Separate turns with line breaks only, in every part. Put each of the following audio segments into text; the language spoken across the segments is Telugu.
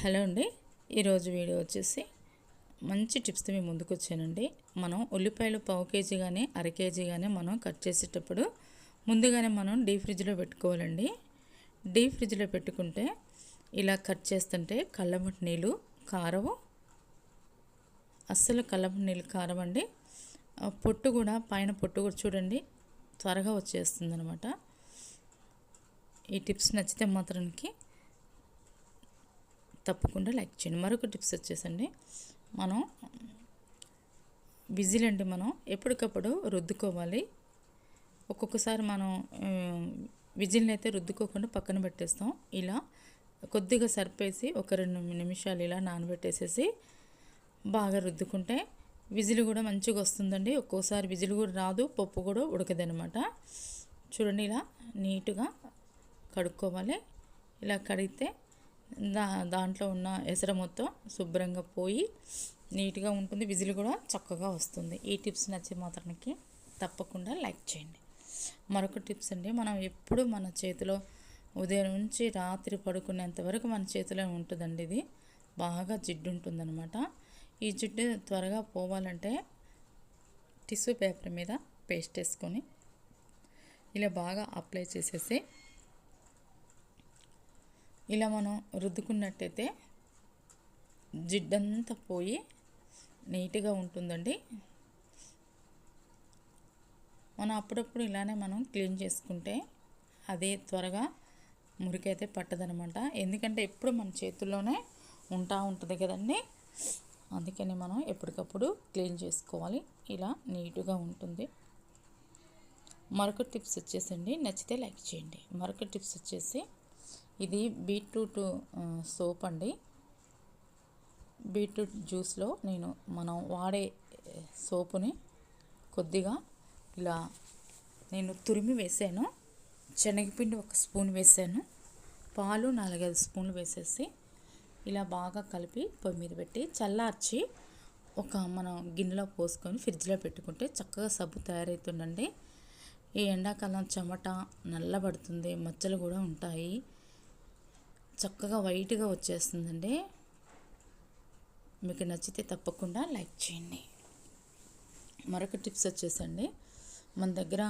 హలో అండి. ఈరోజు వీడియో వచ్చేసి మంచి టిప్స్తో మేము ముందుకు వచ్చానండి. మనం ఉల్లిపాయలు పావు కేజీ కానీ అర కేజీ కానీ మనం కట్ చేసేటప్పుడు ముందుగానే మనం డీ ఫ్రిడ్జ్లో పెట్టుకోవాలండి. డీ ఫ్రిడ్జ్లో పెట్టుకుంటే ఇలా కట్ చేస్తుంటే కళ్ళమటి నీళ్ళు కారవు. అస్సలు కళ్ళమటి నీళ్ళు కారం అండి పొట్టు కూడా పైన పొట్టు కూడా చూడండి త్వరగా వచ్చేస్తుంది అనమాట ఈ టిప్స్ నచ్చితే మాత్రానికి తప్పకుండా లైక్ చేయండి. మరొక టిప్స్ వచ్చేసండి. మనం విజిల్ అండి మనం. ఎప్పటికప్పుడు రుద్దుకోవాలి. ఒక్కొక్కసారి మనం విజిల్ని అయితే రుద్దుకోకుండా పక్కన పెట్టేస్తాం. ఇలా కొద్దిగా సరిపేసి ఒక రెండు నిమిషాలు ఇలా నానబెట్టేసేసి బాగా రుద్దుకుంటే విజిల్ కూడా మంచిగా వస్తుందండి. ఒక్కోసారి విజిల్ కూడా రాదు పప్పు కూడా ఉడకదనమాట చూడండి ఇలా నీట్గా కడుక్కోవాలి. ఇలా కడిగితే దా దాంట్లో ఉన్న ఎసర మొత్తం శుభ్రంగా పోయి నీట్గా ఉంటుంది. విజిల్ కూడా చక్కగా వస్తుంది. ఈ టిప్స్ నచ్చే మాత్రానికి తప్పకుండా లైక్ చేయండి. మరొక టిప్స్ అండి. మనం ఎప్పుడు మన చేతిలో ఉదయం నుంచి రాత్రి పడుకునేంత వరకు మన చేతిలో ఉంటుందండి ఇది. బాగా జిడ్డు ఉంటుందన్నమాట. ఈ జిడ్డు త్వరగా పోవాలంటే టిష్యూ పేపర్ మీద పేస్ట్ వేసుకొని ఇలా బాగా అప్లై చేసేసి ఇలా మనం రుద్దుకున్నట్టయితే జిడ్డంతా పోయి నీట్గా ఉంటుందండి. మనం అప్పుడప్పుడు ఇలానే మనం క్లీన్ చేసుకుంటే అదే త్వరగా మురికైతే పట్టదనమాట. ఎందుకంటే ఎప్పుడు మన చేతుల్లోనే ఉంటా ఉంటుంది కదండి. అందుకని మనం ఎప్పటికప్పుడు క్లీన్ చేసుకోవాలి. ఇలా నీట్గా ఉంటుంది. మరొక టిప్స్ వచ్చేసండి. నచ్చితే లైక్ చేయండి. మరొక టిప్స్ వచ్చేసి ఇది బీట్రూట్ సోప్ అండి. బీట్రూట్ జ్యూస్లో నేను మనం వాడే సోపుని కొద్దిగా ఇలా నేను తురిమి వేసాను. శనగపిండి ఒక స్పూన్ వేసాను. పాలు నాలుగైదు స్పూన్లు వేసేసి ఇలా బాగా కలిపి పొయ్యి మీద పెట్టి చల్లార్చి ఒక మనం గిన్నెలో పోసుకొని ఫ్రిడ్జ్లో పెట్టుకుంటే చక్కగా సబ్బు తయారవుతుందండి ఈ ఎండాకాలం చెమట నల్లబడుతుంది మచ్చలు కూడా ఉంటాయి. చక్కగా వైట్గా వచ్చేస్తుందండి. మీకు నచ్చితే తప్పకుండా లైక్ చేయండి. మరొక టిప్స్ వచ్చేసండి. మన దగ్గర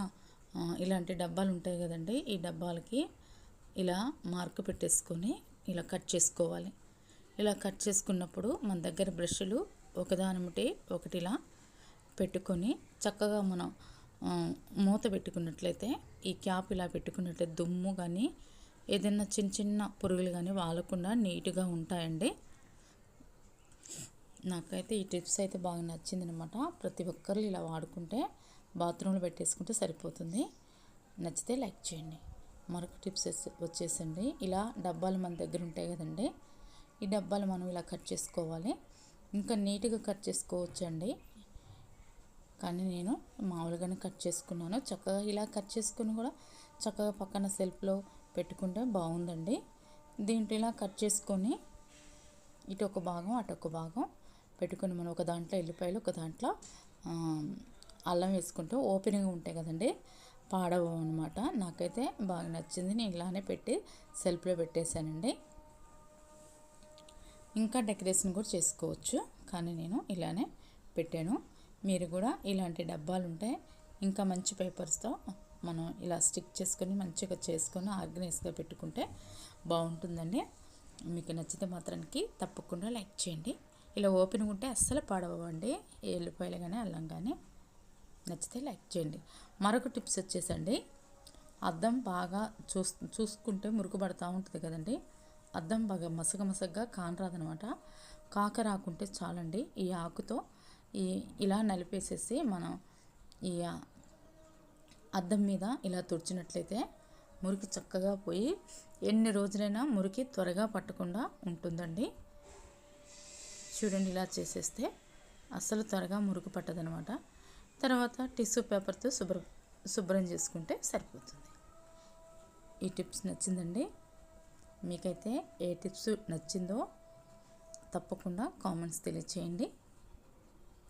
ఇలాంటి డబ్బాలు ఉంటాయి కదండి. ఈ డబ్బాలకి ఇలా మార్క్ పెట్టేసుకొని ఇలా కట్ చేసుకోవాలి. ఇలా కట్ చేసుకున్నప్పుడు మన దగ్గర బ్రష్లు ఒకదానిమిటి ఒకటిలా పెట్టుకొని చక్కగా మనం మూత పెట్టుకున్నట్లయితే ఈ క్యాప్ ఇలా పెట్టుకున్నట్లయితే దుమ్ము కానీ ఏదైనా చిన్న చిన్న పురుగులు కానీ వాలకుండా నీట్గా ఉంటాయండి. నాకైతే ఈ టిప్స్ అయితే బాగా నచ్చింది అనమాట ప్రతి ఒక్కరు ఇలా వాడుకుంటే బాత్రూంలో పెట్టేసుకుంటే సరిపోతుంది. నచ్చితే లైక్ చేయండి. మరొక టిప్స్ వచ్చేసండి. ఇలా డబ్బాలు మన దగ్గర ఉంటాయి కదండి. ఈ డబ్బాలు మనం ఇలా కట్ చేసుకోవాలి. ఇంకా నీట్గా కట్ చేసుకోవచ్చండి. కానీ నేను మామూలుగానే కట్ చేసుకున్నాను. చక్కగా ఇలా కట్ చేసుకుని కూడా చక్కగా పక్కన సెల్ఫ్లో పెట్టుకుంటే బాగుందండి. దీంట్లో ఇలా కట్ చేసుకొని ఇటు ఒక భాగం అటు ఒక భాగం పెట్టుకొని మనం ఒక దాంట్లో ఎల్లిపాయలు ఒక దాంట్లో అల్లం వేసుకుంటూ ఓపెనింగ్ ఉంటాయి కదండి. పాడవు అనమాట నాకైతే బాగా నచ్చింది. నేను ఇలానే పెట్టి సెల్ఫ్లో పెట్టేశానండి. ఇంకా డెకరేషన్ కూడా చేసుకోవచ్చు. కానీ నేను ఇలానే పెట్టాను. మీరు కూడా ఇలాంటి డబ్బాలు ఉంటే ఇంకా మంచి పేపర్స్తో మనం ఇలా స్టిక్ చేసుకొని మంచిగా చేసుకొని ఆర్గనైజ్గా పెట్టుకుంటే బాగుంటుందండి. మీకు నచ్చితే మాత్రానికి తప్పకుండా లైక్ చేయండి. ఇలా ఓపెన్ ఉంటే అస్సలు పాడవండి. ఎల్లిపాయలు కానీ అల్లం కానీ నచ్చితే లైక్ చేయండి. మరొక టిప్స్ వచ్చేసండి. అద్దం బాగా చూస్ చూసుకుంటే మురుకు పడుతూ ఉంటుంది కదండి. అద్దం బాగా మసగ మసగ్గా కానరాదనమాట కాక రాకుంటే చాలండి. ఈ ఆకుతో ఈ ఇలా నలిపేసేసి మనం ఈ అద్దం మీద ఇలా తుడిచినట్లయితే మురికి చక్కగా పోయి ఎన్ని రోజులైనా మురికి త్వరగా పట్టకుండా ఉంటుందండి. చూడండి ఇలా చేసేస్తే అస్సలు త్వరగా మురికి పట్టదనమాట. తర్వాత టిష్యూ పేపర్తో శుభ్ర శుభ్రం చేసుకుంటే సరిపోతుంది. ఈ టిప్స్ నచ్చిందండి? మీకైతే ఏ టిప్స్ నచ్చిందో తప్పకుండా కామెంట్స్ తెలియచేయండి.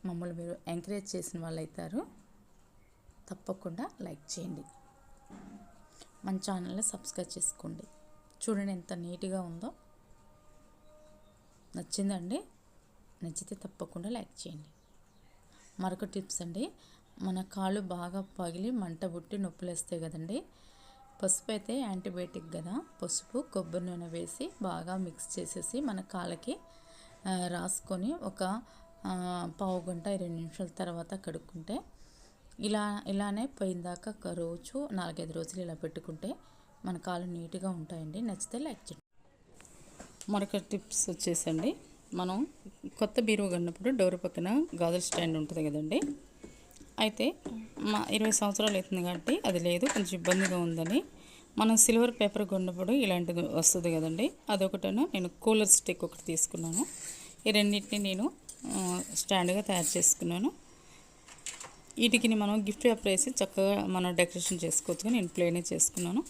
మమ్మల్ని మీరు ఎంకరేజ్ చేసిన వాళ్ళు అవుతారు తప్పకుండా లైక్ చేయండి. మన ఛానల్ని సబ్స్క్రైబ్ చేసుకోండి. చూడండి ఎంత నీట్గా ఉందో. నచ్చిందండి? నచ్చితే తప్పకుండా లైక్ చేయండి. మరొక టిప్స్ అండి. మన కాళ్ళు బాగా పగిలి మంట బుట్టి నొప్పులు వస్తాయి కదండి. పసుపు అయితే యాంటీబయాటిక్ కదా. పసుపు కొబ్బరి నూనె వేసి బాగా మిక్స్ చేసేసి మన కాళ్ళకి రాసుకొని ఒక పావు గంట ఇరవై నిమిషాల తర్వాత కడుక్కుంటే ఇలా ఇలానే పోయిందాక ఒక రోజు నాలుగైదు రోజులు ఇలా పెట్టుకుంటే మన కాళ్ళు నీట్గా ఉంటాయండి. నచ్చితే లైక్ చేయండి. మరొక టిప్స్ వచ్చేసండి. మనం కొత్త బీరువు కొన్నప్పుడు డోర్ పక్కన గాజుల స్టాండ్ ఉంటుంది కదండి. అయితే మా ఇరవై సంవత్సరాలు అవుతుంది కాబట్టి అది లేదు కొంచెం ఇబ్బందిగా ఉందని మనం సిల్వర్ పేపర్ కొన్నప్పుడు ఇలాంటిది వస్తుంది కదండి. అదొకటను నేను కూలర్ స్టిక్ ఒకటి తీసుకున్నాను. ఈ రెండింటిని నేను స్టాండ్గా తయారు చేసుకున్నాను. వీటికి మనం గిఫ్ట్ పేపర్ వేసి చక్కగా మనం డెకరేషన్ చేసుకోవచ్చు నేను ప్లేనే చేసుకున్నాను.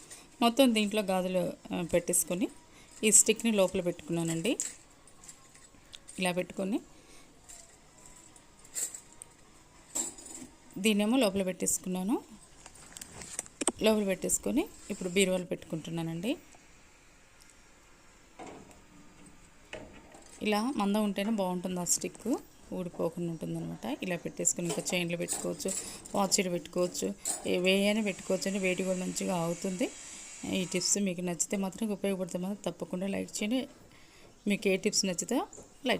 మొత్తం దీంట్లో గాజులు పెట్టేసుకొని ఈ స్టిక్ని లోపల పెట్టుకున్నానండి. ఇలా పెట్టుకొని దీన్నేమో లోపల పెట్టేసుకున్నాను. లోపల పెట్టేసుకొని ఇప్పుడు బీరువాలు పెట్టుకుంటున్నానండి. ఇలా మందం ఉంటేనే బాగుంటుంది ఆ స్టిక్ ఊడిపోకుండా ఉంటుంది అనమాట ఇలా పెట్టేసుకుని ఇంకా చైన్లు పెట్టుకోవచ్చు వాచ్లు పెట్టుకోవచ్చు వేయని పెట్టుకోవచ్చు అంటే వేడి కూడా మంచిగా అవుతుంది. ఈ టిప్స్ మీకు నచ్చితే మాత్రం ఉపయోగపడుతుంది మాత్రం తప్పకుండా లైక్ చేయండి. మీకు ఏ టిప్స్ నచ్చితే లైక్